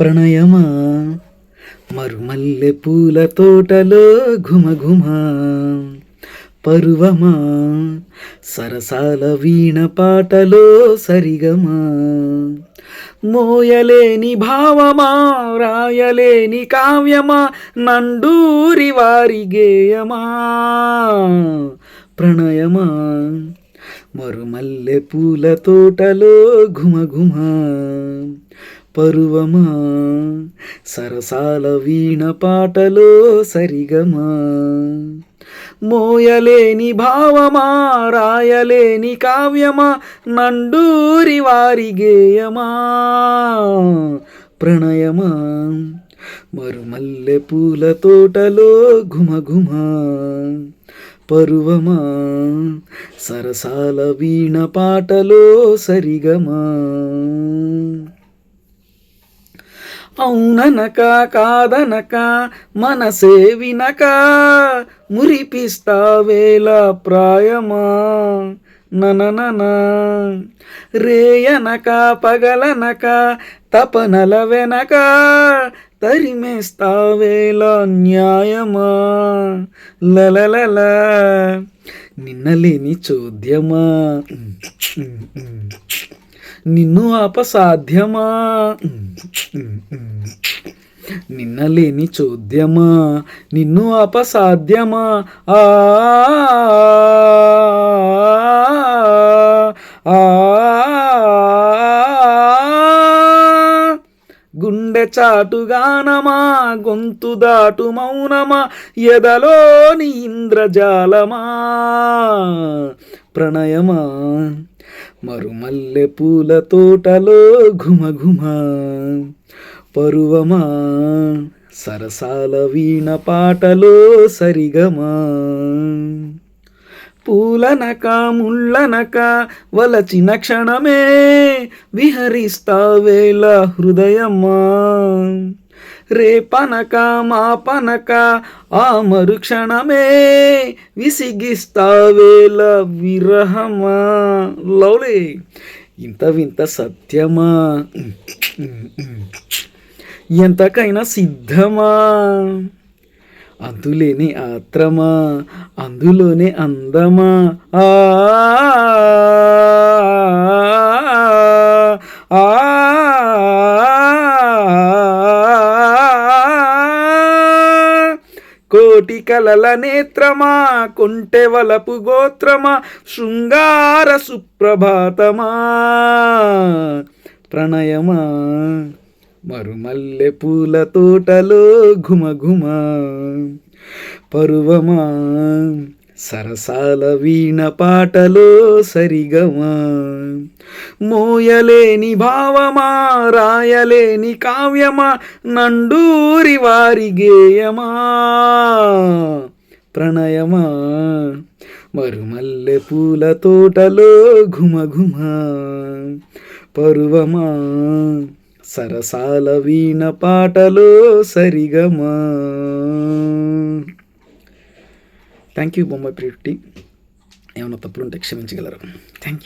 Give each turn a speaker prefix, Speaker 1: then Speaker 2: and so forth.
Speaker 1: ప్రణయమా? మరుమల్లె పూల తోటలో ఘుమఘుమ. పరువమా? సరసాల వీణ పాటలో సరిగమా? మోయలేని భావమా? రాయలేని కావ్యమా? నండూరి వారి గేయమా? ప్రణయమా? మరుమల్లె పూల తోటలో ఘుమఘుమా. పరువమా? సరసాల వీణ పాటలో సరిగమా? మోయలేని భావమా? రాయలేని కావ్యమా? నండూరి వారి గేయమా? ప్రణయమా? మరుమల్లె పూల తోటలో ఘుమఘుమ? పరువమా? సరసాల వీణ పాటలో సరిగమా? అవుననక కాదనక మనసే వినక మురిపిస్తావేల ప్రాయమా? నననన. రేయనక పగలనక తపనల వెనక తరిమేస్తావేల న్యాయమా? లలలల. నిన్నలేని చోద్యమా? నిన్ను అపసాధ్యమా? నిన్నలేని చోద్యమా? నిన్ను అపసాధ్యమా? ఆ ఆ గుండె చాటుగానమా? గొంతు దాటు మౌనమా? ఎదలోని ఇంద్రజాలమా? ప్రణయమా? మరుమల్లె పూల తోటలో ఘుమఘుమ. పరువమా సరసాల వీణ పాటలో సరిగమా. పూలనక ముళ్ళనక వలచిన క్షణమే విహరిస్తావేల హృదయమా. రేపనక మాపనక ఆ మరుక్షణమే విసిగిస్తావేల విరహమా లవ్లీ ఇంత వింత సత్యమా? ఎంతకైనా సిద్ధమా? అందులేని ఆత్రమా? అందులోనే అందమా? ఆ ఆ, కోటి కలల నేత్రమా కుంటెవలపు గోత్రమా శృంగార సుప్రభాతమా. ప్రణయమా మరుమల్లె పూల తోటలో ఘుమఘుమ. పరువమా సరసాల వీణ పాటలో సరిగమా? మోయలేని భావమా? రాయలేని కావ్యమా? నండూరి వారి గేయమా? ప్రణయమా? మరుమల్లె పూల తోటలో ఘుమఘుమ? పరువమా? సరసాల వీణ పాటలో సరిగమా? థ్యాంక్ యూ బొమ్మ ప్రియుట్టి ఏమైనా తప్పులుంటే క్షమించగలరు. Thank you